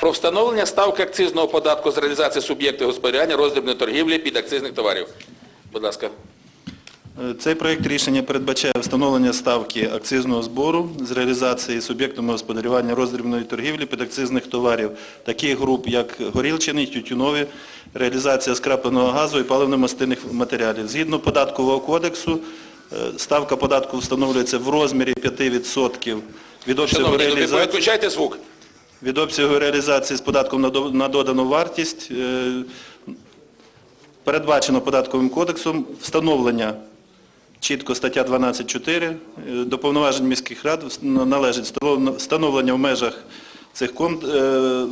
Про встановлення ставки акцизного податку з реалізації суб'єктів господарювання роздрібної торгівлі під акцизних товарів. Будь ласка. Е, Цей проєкт рішення передбачає встановлення ставки акцизного збору з реалізації суб'єктами господарювання роздрібної торгівлі підакцизних товарів, таких груп, як горілчаний, тютюнові, реалізація скрапленого газу і паливно-мастильних матеріалів. Згідно податкового кодексу, е, ставка податку встановлюється в розмірі 5% від обсягу Шановні, ви реалізації. виключайте звук. Від обсягу реалізації з податком на додану вартість е, передбачено податковим кодексом встановлення, чітко стаття 12.4, е, до повноважень міських рад належить встановлення- в межах цих е,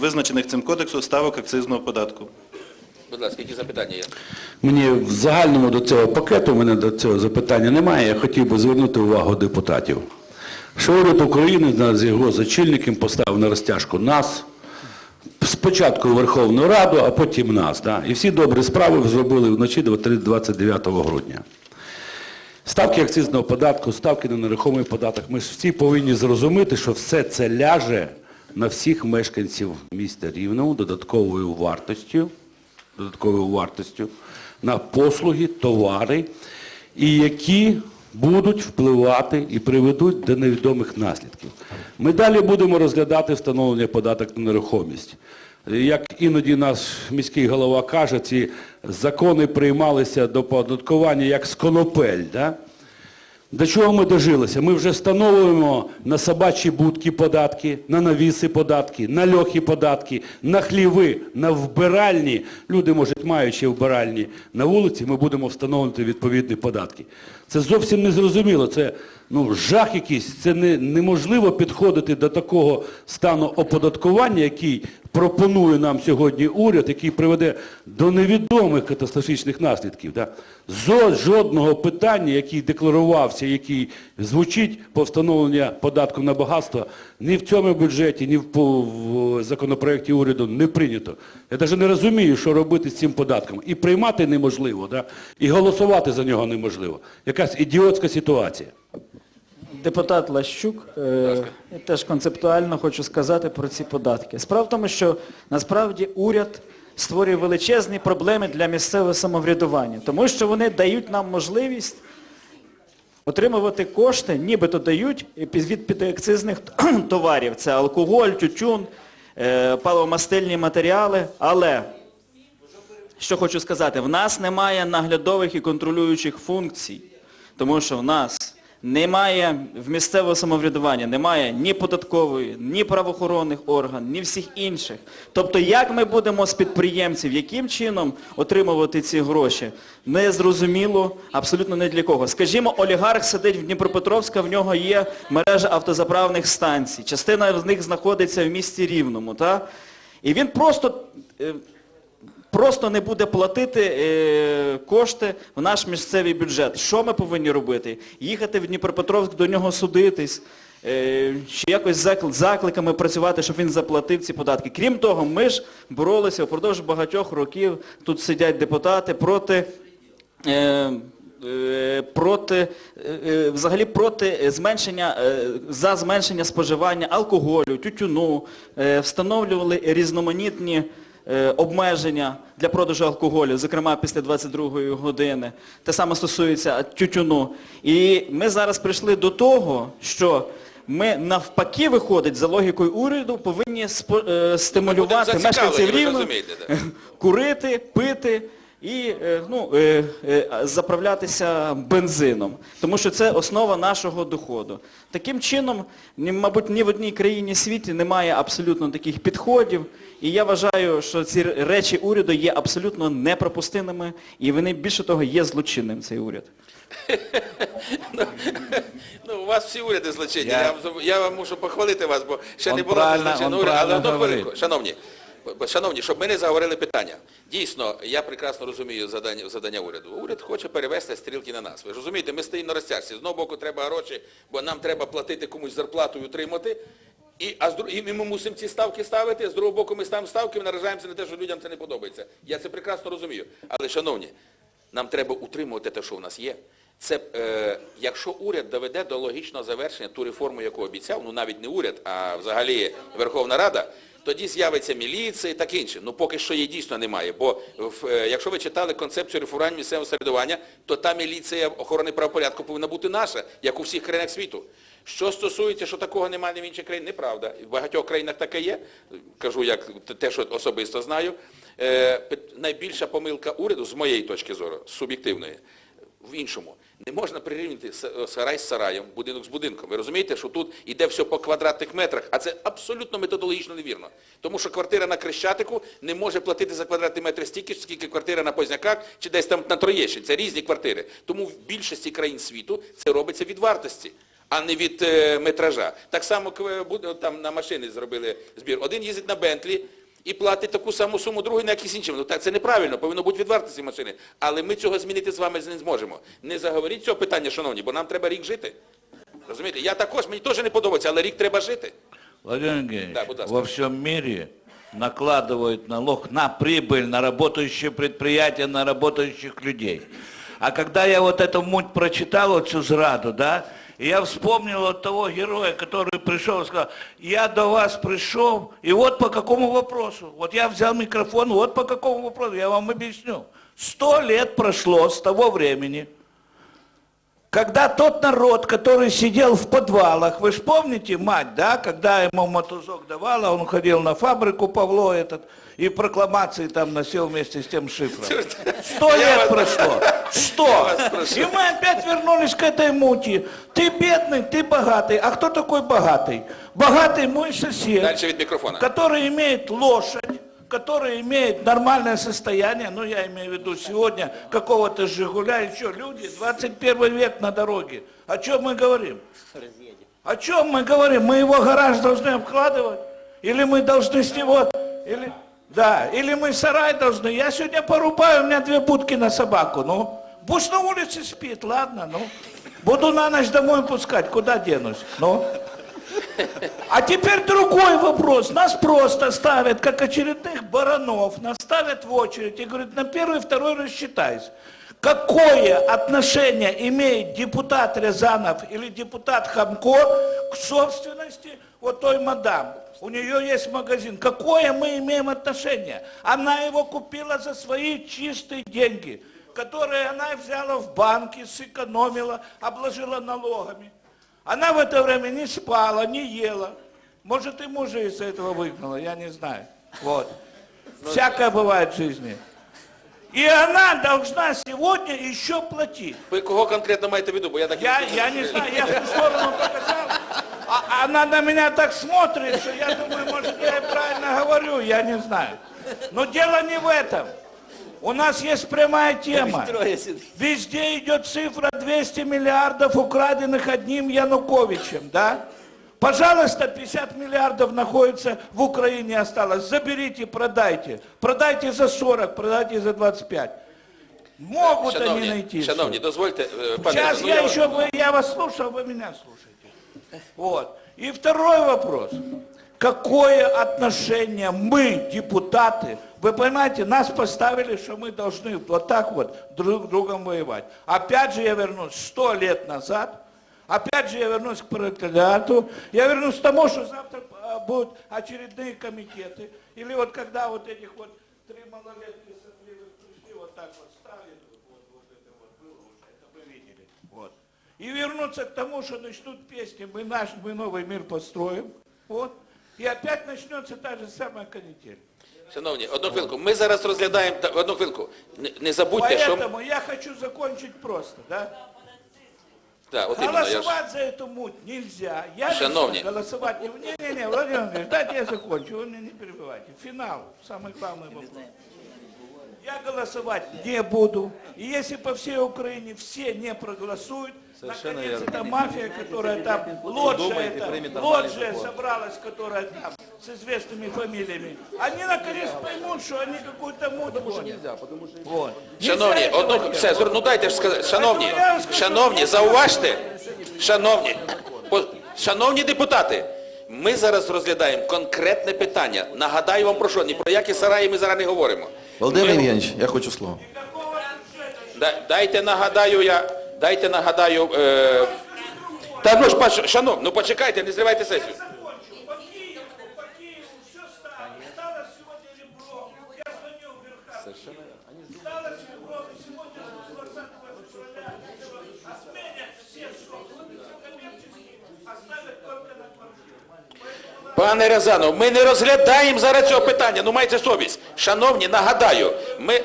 визначених цим кодексом ставок акцизного податку. Будь ласка, які запитання є? Мені в загальному до цього пакету, у мене до цього запитання немає. Я хотів би звернути увагу депутатів. Що уряд України з його зачільником поставив на розтяжку нас, спочатку Верховну Раду, а потім нас. Да? І всі добрі справи зробили вночі 29 грудня. Ставки акцизного податку, ставки на нерухомий податок. Ми ж всі повинні зрозуміти, що все це ляже на всіх мешканців міста Рівного додатковою вартостю, додатковою вартостю на послуги, товари, і які будуть впливати і приведуть до невідомих наслідків. Ми далі будемо розглядати встановлення податок на нерухомість. Як іноді наш міський голова каже, ці закони приймалися до податкування як з конопель. Да? До чого ми дожилися? Ми вже встановлюємо на собачі будки податки, на навіси податки, на льохи податки, на хліви, на вбиральні. Люди, може, маючи вбиральні на вулиці, ми будемо встановлювати відповідні податки. Це зовсім не зрозуміло. Це ну, жах якийсь. Це не, неможливо підходити до такого стану оподаткування, який пропонує нам сьогодні уряд, який приведе до невідомих катастрофічних наслідків. Да? Жодного питання, який декларувався, який звучить по встановленню податку на багатство, ні в цьому бюджеті, ні в, по- в законопроекті уряду не прийнято. Я навіть не розумію, що робити з цим податком. І приймати неможливо, да? і голосувати за нього неможливо. Якась ідіотська ситуація. Депутат Лащук, е, я теж концептуально хочу сказати про ці податки. Справа в тому, що насправді уряд створює величезні проблеми для місцевого самоврядування, тому що вони дають нам можливість отримувати кошти, нібито дають від підакцизних товарів. Це алкоголь, тютюн, е, паливомастильні матеріали, але що хочу сказати, в нас немає наглядових і контролюючих функцій, тому що в нас немає в місцевого самоврядування, немає ні податкової, ні правоохоронних органів, ні всіх інших. Тобто, як ми будемо з підприємців, яким чином отримувати ці гроші, не зрозуміло абсолютно не для кого. Скажімо, олігарх сидить в Дніпропетровська, в нього є мережа автозаправних станцій. Частина з них знаходиться в місті Рівному. Та? І він просто е, просто не буде платити е, кошти в наш місцевий бюджет. Що ми повинні робити? Їхати в Дніпропетровськ до нього судитись, е, чи якось закл- закликами працювати, щоб він заплатив ці податки. Крім того, ми ж боролися впродовж багатьох років, тут сидять депутати, проти е, е, проти, е, е, взагалі проти зменшення, за зменшення споживання алкоголю, тютюну, встановлювали різноманітні обмеження для продажу алкоголю, зокрема після 22-ї години. Те саме стосується тютюну. І ми зараз прийшли до того, що ми навпаки, виходить, за логікою уряду, повинні е, стимулювати мешканців да. курити, пити і е, ну, е, е, заправлятися бензином. Тому що це основа нашого доходу. Таким чином, мабуть, ні в одній країні світі немає абсолютно таких підходів. І я вважаю, що ці речі уряду є абсолютно непропустимими, і вони, більше того, є злочинним, цей уряд. Ну, у вас всі уряди злочинні. Я, Я- вам- мушу похвалити вас, бо ще не було злочинного уряду. Але одну хвилинку, шановні, шановні, щоб ми не заговорили питання. Дійсно, я прекрасно розумію завдання, завдання уряду. Уряд хоче перевести стрілки на нас. Ви ж розумієте, ми стоїмо на розтяжці. З одного боку треба гроші, бо нам треба платити комусь зарплату і утримати. І, а з, дру- і ми мусимо ці ставки ставити, з другого боку ми ставимо ставки, ми наражаємося на те, що людям це не подобається. Я це прекрасно розумію. Але, шановні, нам треба утримувати те, що в нас є. Це, е, якщо уряд доведе до логічного завершення ту реформу, яку обіцяв, ну навіть не уряд, а взагалі Верховна Рада, тоді з'явиться міліція і так інше. Ну поки що її дійсно немає. Бо е, якщо ви читали концепцію реформування місцевого самоврядування, то та міліція охорони правопорядку повинна бути наша, як у всіх країнах світу. Що стосується, що такого немає в інших країнах, неправда. В багатьох країнах таке є. Кажу, як те, що особисто знаю. Е, найбільша помилка уряду, з моєї точки зору, суб'єктивної, в іншому. Не можна прирівняти сарай з сараєм, будинок з будинком. Ви розумієте, що тут іде все по квадратних метрах, а це абсолютно методологічно невірно. Тому що квартира на Крещатику не може платити за квадратний метр стільки, скільки квартира на Позняках чи десь там на Троєщині. Це різні квартири. Тому в більшості країн світу це робиться від вартості. А не від е, метража. Так само там на машини зробили збір. Один їздить на Бентлі, і платить таку саму суму, другий на якісь інші. Ну так це неправильно, повинно бути від вартості машини. Але ми цього змінити з вами не зможемо. Не заговоріть цього питання, шановні, бо нам треба рік жити. Розумієте? Я також, мені теж не подобається, але рік треба жити. Владимир Евгеньевич, Да, будь ласка. во всем мире накладывают налог на прибыль, на работающие предприятия, на работающих людей. А когда я вот эту муть прочитал, вот всю зраду, да, я вспомнил вот того героя, который пришел и сказал, я до вас пришел, и вот по какому вопросу. Вот я взял микрофон, вот по какому вопросу, я вам объясню. Сто лет прошло с того времени, когда тот народ, который сидел в подвалах, вы же помните мать, да, когда ему мотузок давала, он ходил на фабрику Павло этот, и прокламации там носил вместе с тем шифром. Сто лет прошло. Сто. И мы опять вернулись к этой мути. Ты бедный, ты богатый. А кто такой богатый? Богатый мой сосед Дальше который имеет лошадь, который имеет нормальное состояние, ну я имею в виду сегодня какого-то Жигуля, еще люди, 21 век на дороге. О чем мы говорим? О чем мы говорим? Мы его гараж должны обкладывать? Или мы должны с него... Или... Да, или мы сарай должны. Я сегодня порубаю, у меня две будки на собаку, ну. Пусть на улице спит, ладно, ну. Буду на ночь домой пускать, куда денусь, ну. А теперь другой вопрос. Нас просто ставят, как очередных баранов, нас ставят в очередь и говорят, на первый, второй рассчитайся. Какое отношение имеет депутат Рязанов или депутат Хамко к собственности вот той мадам? У нее есть магазин. Какое мы имеем отношение? Она его купила за свои чистые деньги, которые она взяла в банке, сэкономила, обложила налогами. Она в это время не спала, не ела. Может, и мужа из-за этого выгнала, я не знаю. Вот. Всякое бывает в жизни. И она должна сегодня еще платить. Ви кого конкретно маєте в виду? Бо я так Я, я не знаю, я в ту сторону показал. А она на меня так смотрит, что я думаю, может, я и правильно говорю, я не знаю. Но дело не в этом. У нас есть прямая тема. Везде идет цифра 200 миллиардов, украденных одним Януковичем, да? Пожалуйста, 50 миллиардов находится в Украине осталось. Заберите, продайте. Продайте за 40, продайте за 25. Могут они Шановні, найти. шановні, дозвольте, Сейчас ну, я бы- я вас слушал, вы меня слушаете. Вот. И второй вопрос. Какое отношение мы, депутаты, вы понимаете, нас поставили, что мы должны вот так вот друг с другом воевать. Опять же я вернусь сто лет назад, опять же я вернусь к пролетариату, я вернусь к тому, что завтра а, будут очередные комитеты, или вот когда вот этих вот три малолетки пришли, вот так вот, вот это вот было уже, это вы видели. Вот И вернуться к тому, что начнут песни, мы наш, мы новый мир построим. Вот. И опять начнется та же самая канитель. Шановні, одну хвилку. Ми зараз розглядаємо, та- одну хвилку. Не, не забудьте, що... Поэтому я хочу закончить просто, да? Так, от іменно, я ж... Голосовать за эту муть нельзя. Я лично Шановні. голосовать не... Не-не-не, Владимир Владимирович, дайте я закончу, вы меня не перебивайте. Финал, самый главный вопрос. Я голосовать не буду. И если по всей Украине все не проголосуют, наконец эта мафия, которая там, лоджия, эта, лоджия собралась, которая там, с известными фамилиями, они наконец поймут, что они какую-то муть гонят. Вот. Шановні, Нельзя одну, этого все, делать. звер- ну дайте ж сказати, шановні, Поэтому я вам скажу, шановні, ну, зауважте, шановні, по- шановні депутати, ми зараз розглядаємо конкретне питання. Нагадаю вам про що, ні про які сараї ми зараз не говоримо. Володимир Ми- Євгенович, я хочу слово. Да- Дайте нагадаю я, Дайте нагадаю. Е... Та ну ж паш... шанов, ну почекайте, не зривайте сесію. Пане Рязанов, ми не розглядаємо зараз цього питання. Ну майте совість. Шановні, нагадаю, ми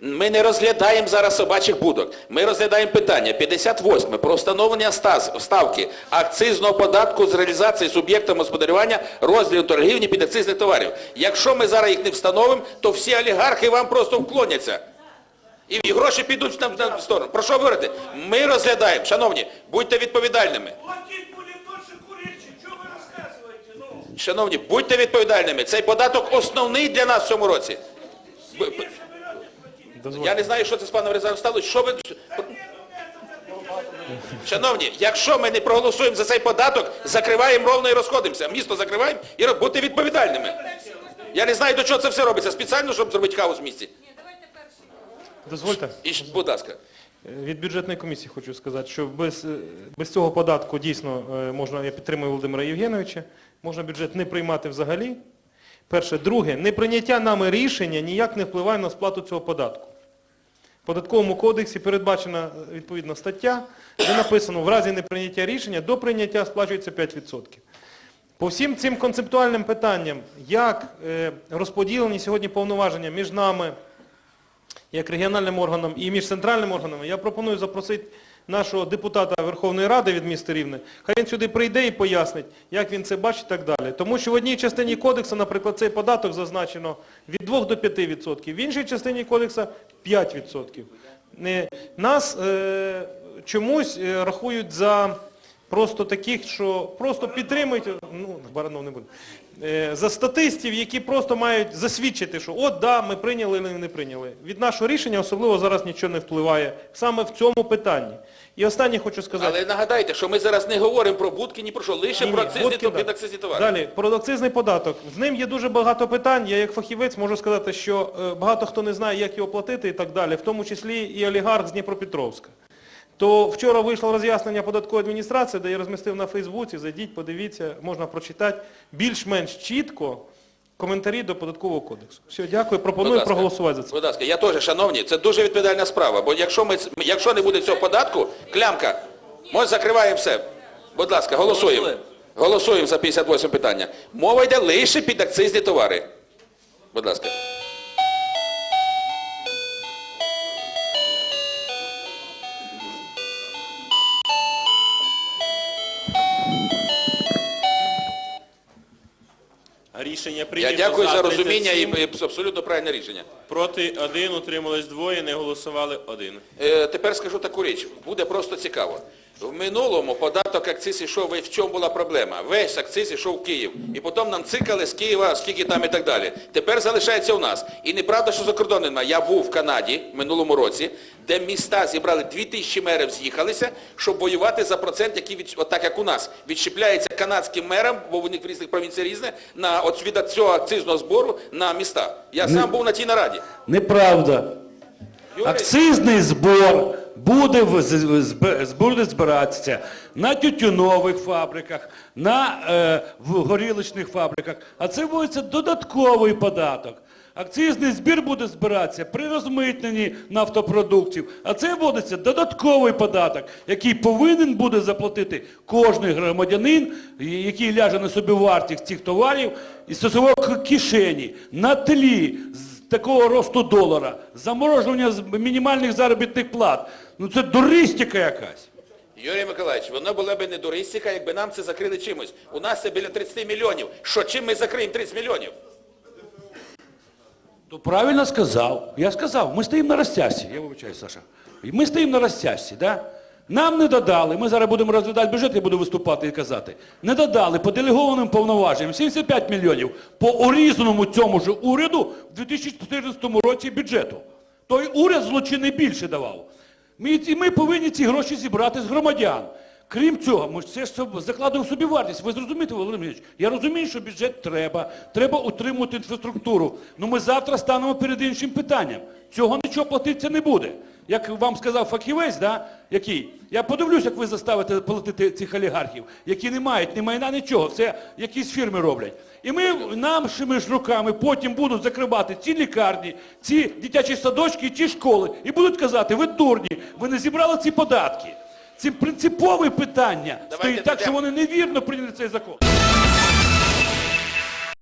ми не розглядаємо зараз собачих будок. Ми розглядаємо питання 58 про встановлення ставки акцизного податку з реалізації суб'єктами господарювання розділу торгівлі підакцизних товарів. Якщо ми зараз їх не встановимо, то всі олігархи вам просто вклоняться. І гроші підуть на, на сторону. Про що ви говорите? Ми розглядаємо, шановні, будьте відповідальними. Ну? Шановні, будьте відповідальними. Цей податок основний для нас в цьому році. Я не знаю, що це з паном Рязаном сталося. Що ви... Шановні, якщо ми не проголосуємо за цей податок, закриваємо ровно і розходимося. Місто закриваємо і будьте відповідальними. Я не знаю, до чого це все робиться. Спеціально, щоб зробити хаос в місті. Дозвольте, І, будь ласка. від бюджетної комісії хочу сказати, що без, е, без цього податку дійсно е, можна, я підтримую Володимира Євгеновича, можна бюджет не приймати взагалі. Перше. Друге, неприйняття нами рішення ніяк не впливає на сплату цього податку. Податковому кодексі передбачена е, відповідна стаття, де написано, в разі неприйняття рішення до прийняття сплачується 5%. По всім цим концептуальним питанням, як е, розподілені сьогодні повноваження між нами, як регіональним органом і між центральними органами, я пропоную запросити нашого депутата Верховної Ради від міста Рівне. Хай він сюди прийде і пояснить, як він це бачить і так далі. Тому що в одній частині кодексу, наприклад, цей податок зазначено від 2 до 5%, в іншій частині кодексу 5%. Нас е, чомусь е, рахують за просто таких, що просто підтримують, ну, Баранов не буде, е, за статистів, які просто мають засвідчити, що от, да, ми прийняли, але не прийняли. Від нашого рішення особливо зараз нічого не впливає, саме в цьому питанні. І останнє хочу сказати. Але нагадайте, що ми зараз не говоримо про будки, ні про що, лише Ні, про акцизні, водки, да. товари. Далі, про акцизний податок. З ним є дуже багато питань. Я як фахівець можу сказати, що е, багато хто не знає, як його платити і так далі, в тому числі і олігарх з Дніпропетровська. То вчора вийшло роз'яснення податкової адміністрації, де я розмістив на Фейсбуці, зайдіть, подивіться, можна прочитати більш-менш чітко коментарі до податкового кодексу. Все, дякую, пропоную ласка. проголосувати за це. Будь ласка, я теж, шановні, це дуже відповідальна справа, бо якщо, ми, якщо не буде цього податку, клямка, ми закриваємо все. Будь ласка, голосуємо. Голосуємо за 58 питання. Мова йде лише під акцизні товари. Будь ласка. Рішення Я дякую за 37, розуміння і, і абсолютно правильне рішення. Проти один, утрималось двоє, не голосували один. Е, тепер скажу таку річ, буде просто цікаво. В минулому податок акциз йшов, і в чому була проблема? Весь акциз йшов в Київ. І потім нам цикали з Києва, скільки там і так далі. Тепер залишається у нас. І неправда, що за немає. Я був в Канаді в минулому році, де міста зібрали 2000 мерів з'їхалися, щоб воювати за процент, який, від, отак як у нас, відщепляється канадським мерам, бо у них в різних провінціях різне, на, от від цього акцизного збору на міста. Я сам був на тій нараді. Неправда. Юрій, Акцизний збор буде, буде збиратися на тютюнових фабриках, на е, в горілочних фабриках, а це буде додатковий податок. Акцизний збір буде збиратися при розмитненні нафтопродуктів, а це буде додатковий податок, який повинен буде заплатити кожний громадянин, який ляже на собі вартість цих товарів свого к- кишені на тлі такого росту долара, заморожування мінімальних заробітних плат. Ну це дуристика якась. Юрій Миколаївич, воно була б не дуристика, якби нам це закрили чимось. У нас це біля 30 мільйонів. Що чим ми закриємо 30 мільйонів? То правильно сказав. Я сказав, ми стоїмо на розтяжці. Я вибачаю, Саша. І Ми стоїмо на розтяжці, да? Нам не додали, ми зараз будемо розглядати бюджет, я буду виступати і казати. Не додали по делегованим повноваженням 75 мільйонів по урізаному цьому ж уряду в 2014 році бюджету. Той уряд злочинний більше давав. Ми, і ми повинні ці гроші зібрати з громадян. Крім цього, ми це ж закладемо в собі вартість. Ви зрозумієте, Володимир Ильич, я розумію, що бюджет треба, треба утримувати інфраструктуру. Ну ми завтра станемо перед іншим питанням. Цього нічого платитися не буде. Як вам сказав фахівець, да, який, я подивлюсь, як ви заставите платити цих олігархів, які не мають ні майна, нічого, це якісь фірми роблять. І ми нашими ж руками потім будуть закривати ці лікарні, ці дитячі садочки ті школи. І будуть казати, ви дурні, ви не зібрали ці податки. Це принципове питання. Давайте Стоїть так, що вони невірно прийняли цей закон.